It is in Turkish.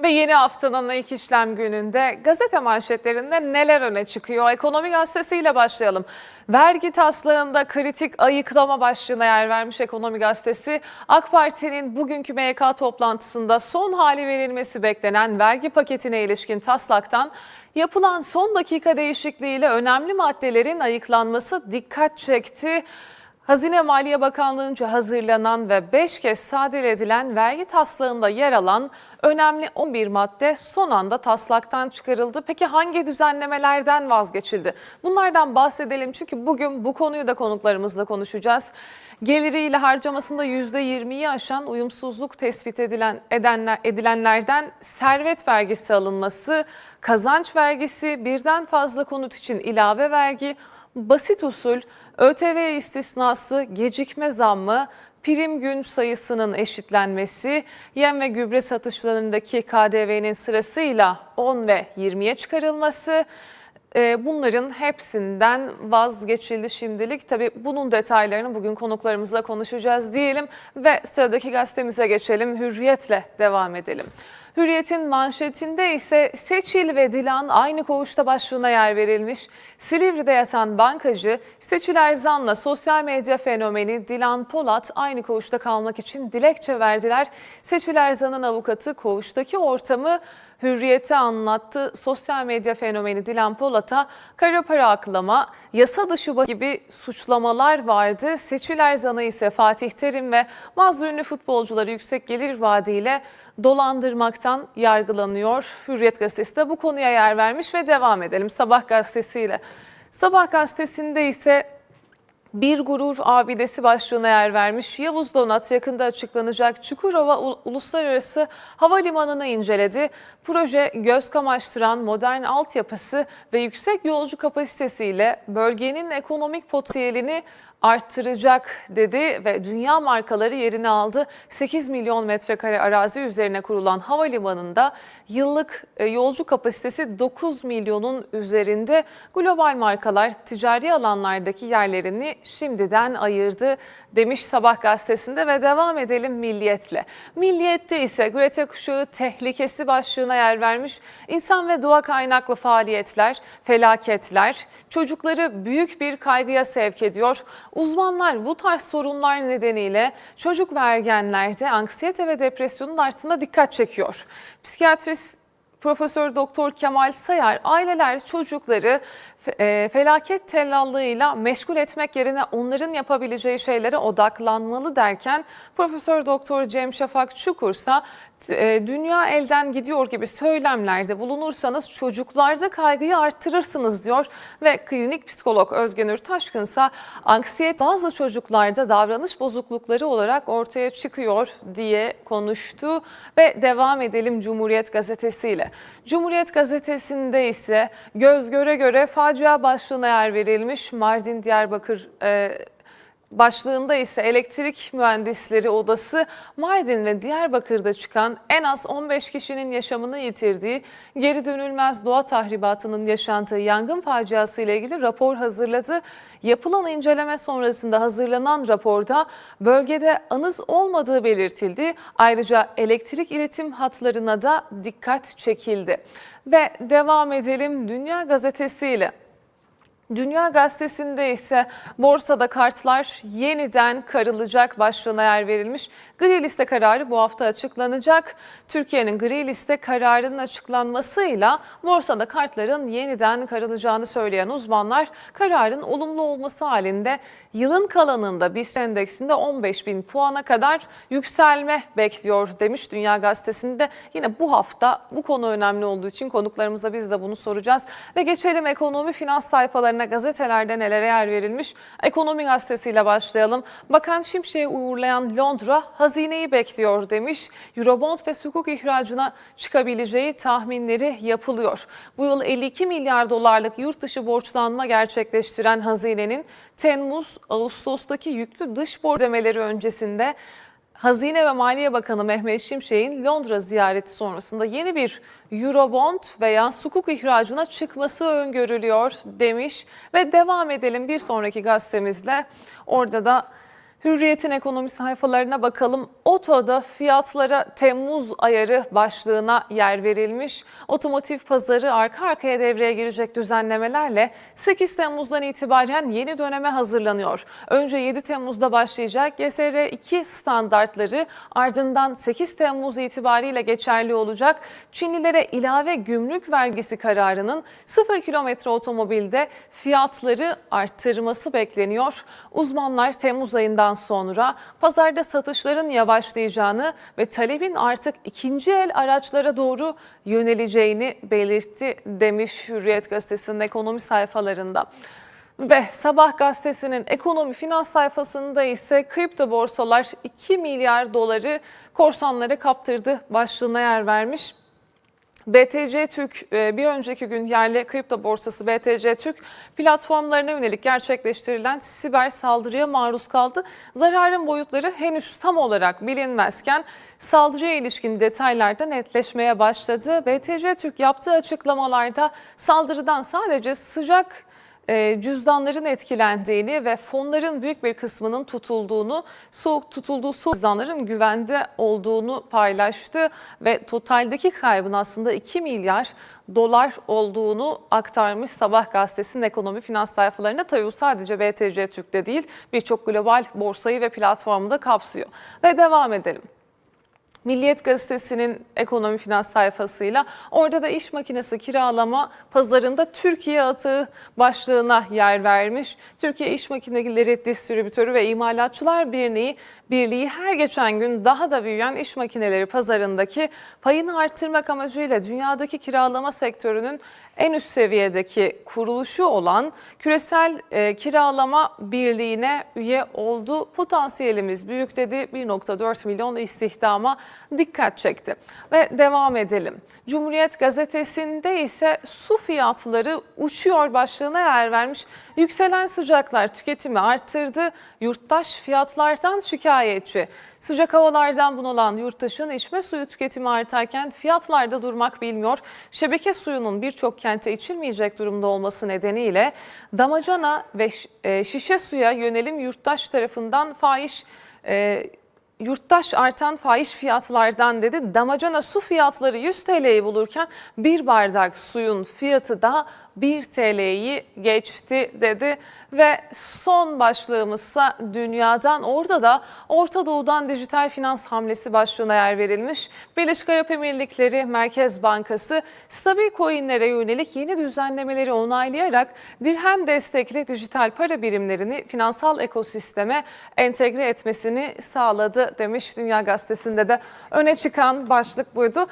Ve yeni haftanın ilk işlem gününde gazete manşetlerinde neler öne çıkıyor? Ekonomi gazetesiyle başlayalım. Vergi taslağında kritik ayıklama başlığına yer vermiş Ekonomi gazetesi. AK Parti'nin bugünkü MYK toplantısında son hali verilmesi beklenen vergi paketine ilişkin taslaktan yapılan son dakika değişikliğiyle önemli maddelerin ayıklanması dikkat çekti. Hazine Maliye Bakanlığı'nca hazırlanan ve 5 kez tadil edilen vergi taslağında yer alan önemli 11 madde son anda taslaktan çıkarıldı. Peki hangi düzenlemelerden vazgeçildi? Bunlardan bahsedelim çünkü bugün bu konuyu da konuklarımızla konuşacağız. Geliriyle harcamasında %20'yi aşan uyumsuzluk tespit edilen edenler, edilenlerden servet vergisi alınması, kazanç vergisi, birden fazla konut için ilave vergi, basit usul, ÖTV istisnası, gecikme zammı, prim gün sayısının eşitlenmesi, yem ve gübre satışlarındaki KDV'nin sırasıyla 10 ve 20'ye çıkarılması, e, Bunların hepsinden vazgeçildi şimdilik. Tabii bunun detaylarını bugün konuklarımızla konuşacağız diyelim ve sıradaki gazetemize geçelim. Hürriyetle devam edelim. Hürriyet'in manşetinde ise Seçil ve Dilan aynı koğuşta başlığına yer verilmiş. Silivri'de yatan bankacı Seçil Erzan'la sosyal medya fenomeni Dilan Polat aynı koğuşta kalmak için dilekçe verdiler. Seçil Erzan'ın avukatı koğuştaki ortamı Hürriyet'e anlattı. Sosyal medya fenomeni Dilan Polat'a kara para aklama, yasa dışı gibi suçlamalar vardı. Seçil Erzan'ı ise Fatih Terim ve bazı ünlü futbolcuları yüksek gelir vaadiyle dolandırmaktan yargılanıyor. Hürriyet gazetesi de bu konuya yer vermiş ve devam edelim Sabah gazetesiyle. Sabah gazetesinde ise bir gurur abidesi başlığına yer vermiş. Yavuz Donat yakında açıklanacak Çukurova Uluslararası Havalimanı'nı inceledi. Proje göz kamaştıran modern altyapısı ve yüksek yolcu kapasitesiyle bölgenin ekonomik potansiyelini arttıracak dedi ve dünya markaları yerini aldı. 8 milyon metrekare arazi üzerine kurulan havalimanında yıllık e, yolcu kapasitesi 9 milyonun üzerinde. Global markalar ticari alanlardaki yerlerini şimdiden ayırdı demiş Sabah gazetesinde ve devam edelim Milliyet'le. Milliyet'te ise Greta kuşağı tehlikesi başlığına yer vermiş. İnsan ve doğa kaynaklı faaliyetler, felaketler çocukları büyük bir kaygıya sevk ediyor. Uzmanlar bu tarz sorunlar nedeniyle çocuk ve ergenlerde anksiyete ve depresyonun arttığına dikkat çekiyor. Psikiyatrist Profesör Doktor Kemal Sayar aileler çocukları e, felaket tellallığıyla meşgul etmek yerine onların yapabileceği şeylere odaklanmalı derken Profesör Doktor Cem Şafak Çukursa e, dünya elden gidiyor gibi söylemlerde bulunursanız çocuklarda kaygıyı arttırırsınız diyor ve klinik psikolog Özgenür Taşkınsa anksiyete bazı çocuklarda davranış bozuklukları olarak ortaya çıkıyor diye konuştu ve devam edelim Cumhuriyet gazetesiyle. Cumhuriyet gazetesinde ise göz göre göre facia başlığına yer verilmiş Mardin Diyarbakır e, Başlığında ise elektrik mühendisleri odası Mardin ve Diyarbakır'da çıkan en az 15 kişinin yaşamını yitirdiği geri dönülmez doğa tahribatının yaşandığı yangın faciası ile ilgili rapor hazırladı. Yapılan inceleme sonrasında hazırlanan raporda bölgede anız olmadığı belirtildi. Ayrıca elektrik iletim hatlarına da dikkat çekildi. Ve devam edelim Dünya Gazetesi ile. Dünya Gazetesi'nde ise borsada kartlar yeniden karılacak başlığına yer verilmiş. Gri liste kararı bu hafta açıklanacak. Türkiye'nin gri liste kararının açıklanmasıyla borsada kartların yeniden karılacağını söyleyen uzmanlar kararın olumlu olması halinde yılın kalanında BIST endeksinde 15 bin puana kadar yükselme bekliyor demiş Dünya Gazetesi'nde. Yine bu hafta bu konu önemli olduğu için konuklarımıza biz de bunu soracağız. Ve geçelim ekonomi finans sayfalarına gazetelerde nelere yer verilmiş. Ekonomi gazetesiyle başlayalım. Bakan Şimşek'i uğurlayan Londra hazineyi bekliyor demiş. Eurobond ve sukuk ihracına çıkabileceği tahminleri yapılıyor. Bu yıl 52 milyar dolarlık yurt dışı borçlanma gerçekleştiren hazinenin Temmuz, Ağustos'taki yüklü dış borç ödemeleri öncesinde Hazine ve Maliye Bakanı Mehmet Şimşek'in Londra ziyareti sonrasında yeni bir Eurobond veya sukuk ihracına çıkması öngörülüyor demiş ve devam edelim bir sonraki gazetemizle. Orada da Hürriyet'in ekonomi sayfalarına bakalım. Oto'da fiyatlara Temmuz ayarı başlığına yer verilmiş. Otomotiv pazarı arka arkaya devreye girecek düzenlemelerle 8 Temmuz'dan itibaren yeni döneme hazırlanıyor. Önce 7 Temmuz'da başlayacak GSR-2 standartları ardından 8 Temmuz itibariyle geçerli olacak. Çinlilere ilave gümrük vergisi kararının 0 kilometre otomobilde fiyatları arttırması bekleniyor. Uzmanlar Temmuz ayından sonra pazarda satışların yavaşlayacağını ve talebin artık ikinci el araçlara doğru yöneleceğini belirtti demiş Hürriyet Gazetesi'nin ekonomi sayfalarında. Ve Sabah gazetesinin ekonomi finans sayfasında ise kripto borsalar 2 milyar doları korsanlara kaptırdı başlığına yer vermiş. BTC Türk e, bir önceki gün yerli kripto borsası BTC Türk platformlarına yönelik gerçekleştirilen siber saldırıya maruz kaldı. Zararın boyutları henüz tam olarak bilinmezken saldırıya ilişkin detaylar da netleşmeye başladı. BTC Türk yaptığı açıklamalarda saldırıdan sadece sıcak cüzdanların etkilendiğini ve fonların büyük bir kısmının tutulduğunu, soğuk tutulduğu soğuk cüzdanların güvende olduğunu paylaştı ve totaldeki kaybın aslında 2 milyar dolar olduğunu aktarmış Sabah gazetesinin ekonomi finans sayfalarına. Tabii bu sadece BTC Türk'te değil birçok global borsayı ve platformu da kapsıyor. Ve devam edelim. Milliyet Gazetesi'nin ekonomi finans sayfasıyla orada da iş makinesi kiralama pazarında Türkiye atığı başlığına yer vermiş. Türkiye İş Makineleri Distribütörü ve İmalatçılar Birliği, Birliği her geçen gün daha da büyüyen iş makineleri pazarındaki payını arttırmak amacıyla dünyadaki kiralama sektörünün en üst seviyedeki kuruluşu olan Küresel e, Kiralama Birliği'ne üye oldu. Potansiyelimiz büyük dedi 1.4 milyon istihdama dikkat çekti. Ve devam edelim. Cumhuriyet Gazetesi'nde ise su fiyatları uçuyor başlığına yer vermiş. Yükselen sıcaklar tüketimi arttırdı. Yurttaş fiyatlardan şikayetçi. Sıcak havalardan bunalan yurttaşın içme suyu tüketimi artarken fiyatlarda durmak bilmiyor. Şebeke suyunun birçok kente içilmeyecek durumda olması nedeniyle damacana ve e, şişe suya yönelim yurttaş tarafından fahiş e, Yurttaş artan fahiş fiyatlardan dedi. Damacana su fiyatları 100 TL'yi bulurken bir bardak suyun fiyatı da 1 TL'yi geçti dedi. Ve son başlığımızsa dünyadan orada da Orta Doğu'dan dijital finans hamlesi başlığına yer verilmiş. Birleşik Arap Emirlikleri Merkez Bankası stabil coinlere yönelik yeni düzenlemeleri onaylayarak dirhem destekli dijital para birimlerini finansal ekosisteme entegre etmesini sağladı demiş Dünya Gazetesi'nde de öne çıkan başlık buydu.